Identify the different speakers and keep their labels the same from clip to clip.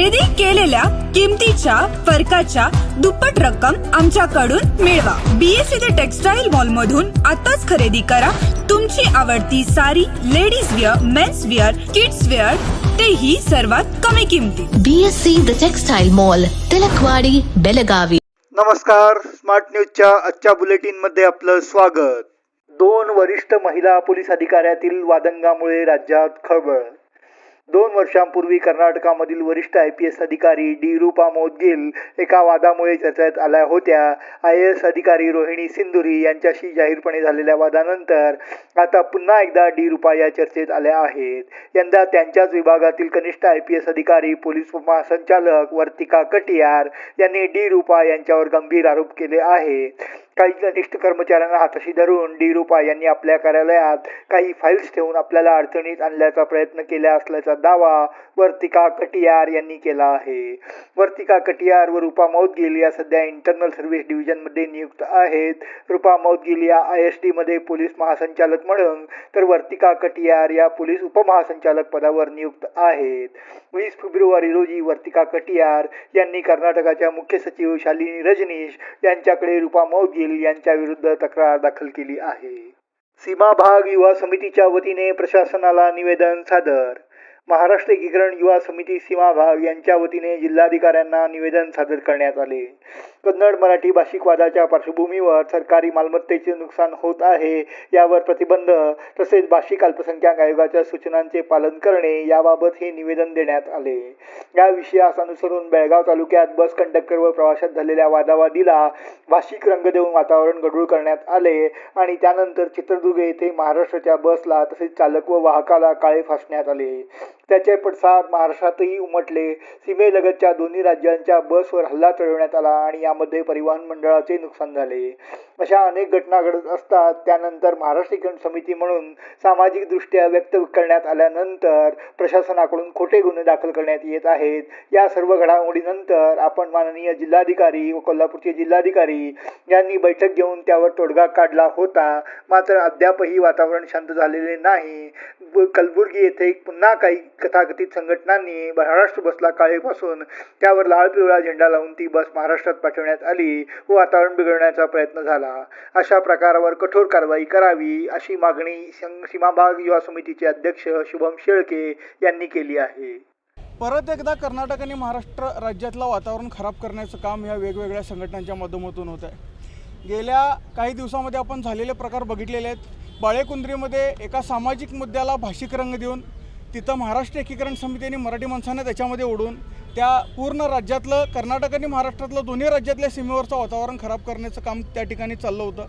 Speaker 1: खरेदी केलेल्या किमतीच्या फरकाच्या दुप्पट रक्कम आमच्याकडून मिळवा. बीएससी ते टेक्सटाईल मॉल मधून आताच खरेदी करा. तुमची आवडती sari ladies wear men's wear kids wear तेही सर्वात कमी किमतीत
Speaker 2: BSc The Textile Mall, Tilakwadi Belagavi.
Speaker 3: नमस्कार. स्मार्ट न्यूजच्या आजच्या बुलेटिनमध्ये आपलं स्वागत. दोन वरिष्ठ महिला पोलीस अधिकाऱ्यातील वादंगामुळे राज्यात खळबळ. दोन वर्षांपूर्वी कर्नाटकामधील वरिष्ठ आय पी एस अधिकारी डी रूपा मोदगिल एका वादामुळे चर्चेत आल्या होत्या. आय एस अधिकारी रोहिणी सिंधुरी यांच्याशी जाहीरपणे झालेल्या वादानंतर आता पुन्हा एकदा डी रूपा या चर्चेत आल्या आहेत. यंदा त्यांच्याच विभागातील कनिष्ठ आय पी एस अधिकारी पोलीस उपमहासंचालक वर्तिका कटियार यांनी डी रूपा यांच्यावर गंभीर आरोप केले आहेत. काही कनिष्ठ कर्मचाऱ्यांना हाताशी धरून डी रूपा यांनी आपल्या कार्यालयात काही फाईल्स ठेवून आपल्याला अडचणीत आणल्याचा प्रयत्न केला असल्याचा दावा वर्तिका कटियार यांनी केला आहे. वर्तिका कटियार व रूपा मौदगिल या सध्या इंटरनल सर्व्हिस डिव्हिजनमध्ये नियुक्त आहेत. रूपा मौदगिल या आय एसमध्ये पोलीस महासंचालक म्हणून तर वर्तिका कटियार या पोलीस उपमहासंचालक पदावर नियुक्त आहेत. वीस फेब्रुवारी रोजी वर्तिका कटियार यांनी कर्नाटकाच्या मुख्य सचिव शालिनी रजनीश यांच्याकडे रूपा मौदगिल यांच्या विरुद्ध तक्रार दाखल केली आहे. सीमा भाग युवा समितीच्या वतीने प्रशासनाला निवेदन सादर महाराष्ट्र एकीकरण युवा समिती सीमा भाग यांच्या वतीने जिल्हाधिकाऱ्यांना निवेदन सादर करण्यात आले. कन्नड मराठी भाषिक वादाच्या पार्श्वभूमीवर सरकारी मालमत्तेचे नुकसान होत आहे यावर प्रतिबंध तसेच भाषिक अल्पसंख्याक आयोगाच्या सूचनांचे पालन करणे याबाबत हे निवेदन देण्यात आले. या विषयास अनुसरून बेळगाव तालुक्यात बस कंडक्टर व प्रवाशात झालेल्या वादावादीला भाषिक रंग देऊन वातावरण गढूळ करण्यात आले आणि त्यानंतर चित्रदुर्ग येथे महाराष्ट्राच्या बसला तसेच चालक व वाहकाला काळे फासण्यात आले. त्याचे पडसाद महाराष्ट्रातही उमटले. सीमेलगतच्या दोन्ही राज्यांच्या बसवर हल्ला चढवण्यात आला आणि यामध्ये परिवहन मंडळाचे नुकसान झाले. अशा अनेक घटना घडत असतात. त्यानंतर महाराष्ट्रीकरण समिती म्हणून सामाजिकदृष्ट्या व्यक्त करण्यात आल्यानंतर प्रशासनाकडून खोटे गुन्हे दाखल करण्यात येत आहेत. या सर्व घडामोडीनंतर आपण माननीय जिल्हाधिकारी व कोल्हापूरचे जिल्हाधिकारी यांनी बैठक घेऊन त्यावर तोडगा काढला होता. मात्र अद्यापही वातावरण शांत झालेले नाही. कलबुर्गी येथे पुन्हा काही कथाकथित संघटनांनी महाराष्ट्र बसला काळेपासून त्यावर लाल पिवळा झेंडा लावून ती बस महाराष्ट्रात पाठवण्यात आली व वातावरण बिघडवण्याचा प्रयत्न झाला. अशा प्रकारावर कठोर कारवाई करावी अशी मागणी सीमाभाग युवा समितीचे अध्यक्ष शुभम शेळके यांनी केली आहे.
Speaker 4: परत एकदा कर्नाटक आणि महाराष्ट्र राज्यातलं वातावरण खराब करण्याचं काम या वेगवेगळ्या संघटनांच्या माध्यमातून होत आहे. गेल्या काही दिवसामध्ये आपण झालेले प्रकार बघितलेले आहेत. बाळेकुंद्रीमध्ये एका सामाजिक मुद्द्याला भाषिक रंग देऊन तिथं महाराष्ट्र एकीकरण समिती आणि मराठी माणसानं त्याच्यामध्ये ओढून त्या पूर्ण राज्यातलं कर्नाटक आणि महाराष्ट्रातलं दोन्ही राज्यातल्या सीमेवरचं वातावरण खराब करण्याचं काम त्या ठिकाणी चाललं होतं.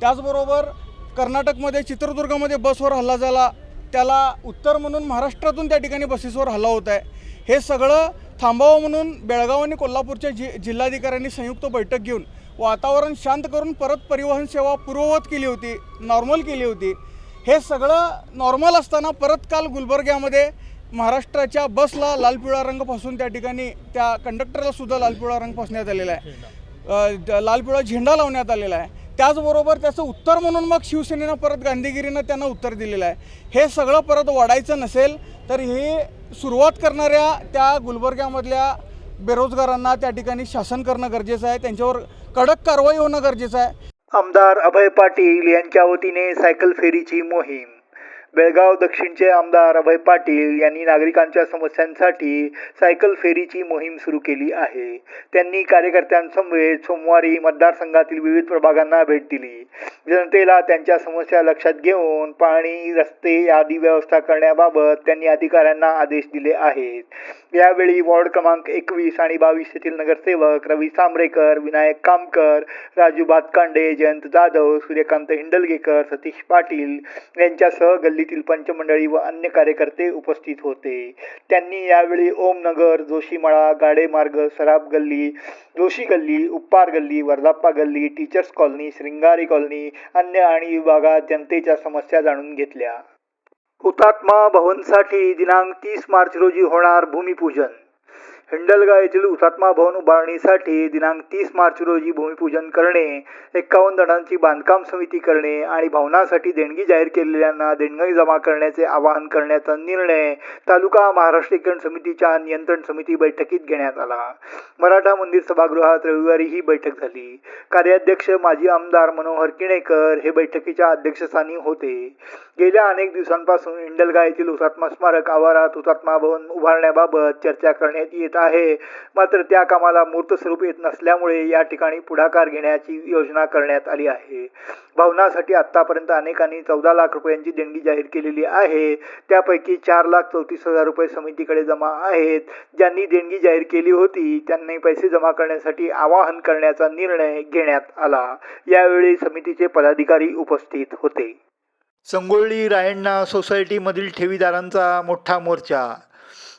Speaker 4: त्याचबरोबर कर्नाटकमध्ये चित्रदुर्गामध्ये बसवर हल्ला झाला. त्याला उत्तर म्हणून महाराष्ट्रातून त्या ठिकाणी बसेसवर हल्ला होत आहे. हे सगळं थांबावं म्हणून बेळगाव आणि कोल्हापूरच्या जि जिल्हाधिकाऱ्यांनी संयुक्त बैठक घेऊन वातावरण शांत करून परत परिवहन सेवा पूर्ववत केली होती नॉर्मल केली होती. हे सगळं नॉर्मल असताना परत काल गुलबर्ग्यामध्ये महाराष्ट्राच्या बसला लाल पिवळा रंग फसून त्या ठिकाणी त्या कंडक्टरला सुद्धा लाल पिवळा रंग फसण्यात आलेला आहे. लाल पिवळा झेंडा लावण्यात आलेला आहे. त्याचबरोबर त्याचं उत्तर म्हणून मग शिवसेनेनं परत गांधीगिरीनं त्यांना उत्तर दिलेलं आहे. हे सगळं परत वाढायचं नसेल तर हे सुरुवात करणाऱ्या त्या गुलबर्ग्यामधल्या बेरोजगारांना त्या ठिकाणी शासन करणं गरजेचं आहे. त्यांच्यावर कडक कारवाई होणं गरजेचं आहे.
Speaker 3: आमदार अभय पाटील यांच्या वतीने सायकल फेरीची मोहीम. बेळगाव दक्षिणचे आमदार अभय पाटील यांनी नागरिकांच्या समस्यांसाठी सायकल फेरीची मोहीम सुरू केली आहे. त्यांनी कार्यकर्त्यांसमवेत सोमवारी मतदारसंघातील विविध प्रभागांना भेट दिली. जनतेला त्यांच्या समस्या लक्षात घेऊन पाणी रस्ते आदी व्यवस्था करण्याबाबत त्यांनी अधिकाऱ्यांना आदेश दिले आहेत. यावेळी वॉर्ड क्रमांक एकवीस आणि बावीस येथील नगरसेवक रवी सांबरेकर विनायक कामकर राजू भातकांडे जयंत जाधव सूर्यकांत हिंडलगेकर सतीश पाटील यांच्यासह गल्लीतील पंचमंडळी व अन्य कार्यकर्ते उपस्थित होते. त्यांनी यावेळी ओमनगर जोशीमळा गाडे मार्ग सराब गल्ली जोशी गल्ली उप्पार गल्ली वर्धाप्पा गल्ली टीचर्स कॉलनी श्रृंगारी कॉलनी अन्य आणि विभागात जनतेच्या समस्या जाणून घेतल्या. हुतात्मा भवनसाठी दिनांक तीस मार्च रोजी होणार भूमिपूजन. हिंडलगा येथील हुतात्मा भवन उभारणीसाठी दिनांक तीस मार्च रोजी भूमिपूजन करणे एक्कावन्न जणांची बांधकाम समिती करणे आणि भवनासाठी देणगी जाहीर केलेल्यांना देणगी जमा करण्याचे आवाहन करण्याचा निर्णय तालुका महाराष्ट्रीकरण समितीच्या नियंत्रण समिती बैठकीत घेण्यात आला. मराठा मंदिर सभागृहात रविवारी ही बैठक झाली. कार्याध्यक्ष माजी आमदार मनोहर किणेकर हे बैठकीच्या अध्यक्षस्थानी होते. गेल्या अनेक दिवसांपासून हिंडलगा येथील हुतात्मा स्मारक आवारात हुतात्मा भवन उभारण्याबाबत चर्चा करण्यात येत आहे. मात्र त्या कामाला मूर्त स्वरूप येत नसल्यामुळे या ठिकाणी पुढाकार घेण्याची योजना करण्यात आली आहे. भवनासाठी आतापर्यंत अनेकांनी चौदा लाख रुपयांची देणगी जाहीर केलेली आहे. त्यापैकी चार लाख चौतीस हजार रुपये समितीकडे जमा आहेत. ज्यांनी देणगी जाहीर केली होती त्यांनी पैसे जमा करण्यासाठी आवाहन करण्याचा निर्णय घेण्यात आला. यावेळी समितीचे पदाधिकारी उपस्थित होते. संगोळी रायण्णा सोसायटीमधील ठेवीदारांचा मोठा मोर्चा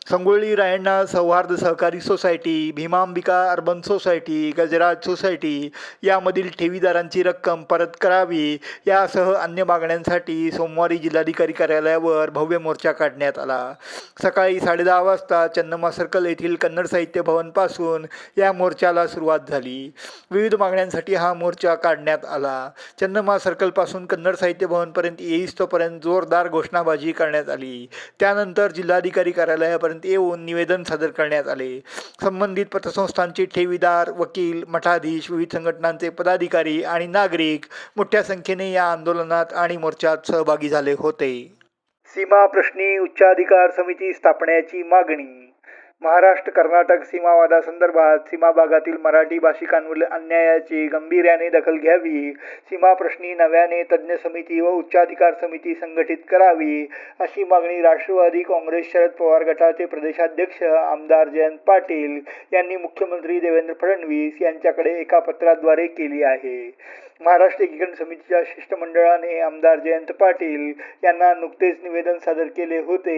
Speaker 3: संगोळी रायण्णा सौहार्द सहकारी society Bhimambika urban society Gajraj society यामधील ठेवीदारांची रक्कम परत करावी यासह अन्य मागण्यांसाठी सोमवारी जिल्हाधिकारी कार्यालयावर भव्य मोर्चा काढण्यात आला. सकाळी साडेदहा वाजता चन्नमा सर्कल येथील कन्नड साहित्य भवनपासून या मोर्चाला सुरुवात झाली. विविध मागण्यांसाठी हा मोर्चा काढण्यात आला. चन्नमा सर्कलपासून कन्नड साहित्य भवनपर्यंत येईस तोपर्यंत जोरदार घोषणाबाजी करण्यात आली. त्यानंतर जिल्हाधिकारी कार्यालयापर्यंत येऊन निवेदन सादर करण्यात आले. संबंधित पतसंस्थांचे ठेवीदार वकील मठाधीश विविध संघटनांचे पदाधिकारी आणि नागरिक मोठ्या संख्येने या आंदोलनात आणि मोर्चात सहभागी झाले होते. सीमा प्रश्नी उच्चाधिकार समिती स्थापण्याची मागणी महाराष्ट्र कर्नाटक सीमावादासंदर्भात सीमा भागातील मराठी भाषिकांवरील अन्यायाची गंभीर्याने दखल घ्यावी. सीमा प्रश्नी नव्याने तज्ज्ञ समिती व उच्चाधिकार समिती संघटित करावी अशी मागणी राष्ट्रवादी काँग्रेस शरद पवार गटाचे प्रदेशाध्यक्ष आमदार जयंत पाटील यांनी मुख्यमंत्री देवेंद्र फडणवीस यांच्याकडे एका पत्राद्वारे केली आहे. महाराष्ट्र एकीकरण समितीच्या शिष्टमंडळाने आमदार जयंत पाटील यांना नुकतेच निवेदन सादर केले होते.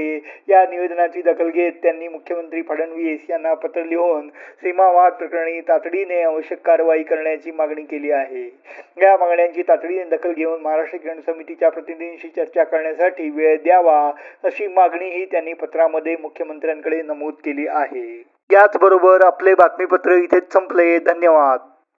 Speaker 3: या निवेदनाची दखल घेत त्यांनी मुख्यमंत्री फडणवीस यांना पत्र लिहून सीमावाद प्रकरणी तातडीने आवश्यक कारवाई करण्याची मागणी केली आहे. या मागण्यांची तातडीने दखल घेऊन महाराष्ट्र किरण समितीच्या प्रतिनिधींशी चर्चा करण्यासाठी वेळ द्यावा अशी मागणीही त्यांनी पत्रामध्ये मुख्यमंत्र्यांकडे नमूद केली आहे. याचबरोबर आपले बातमीपत्र इथेच संपले. धन्यवाद.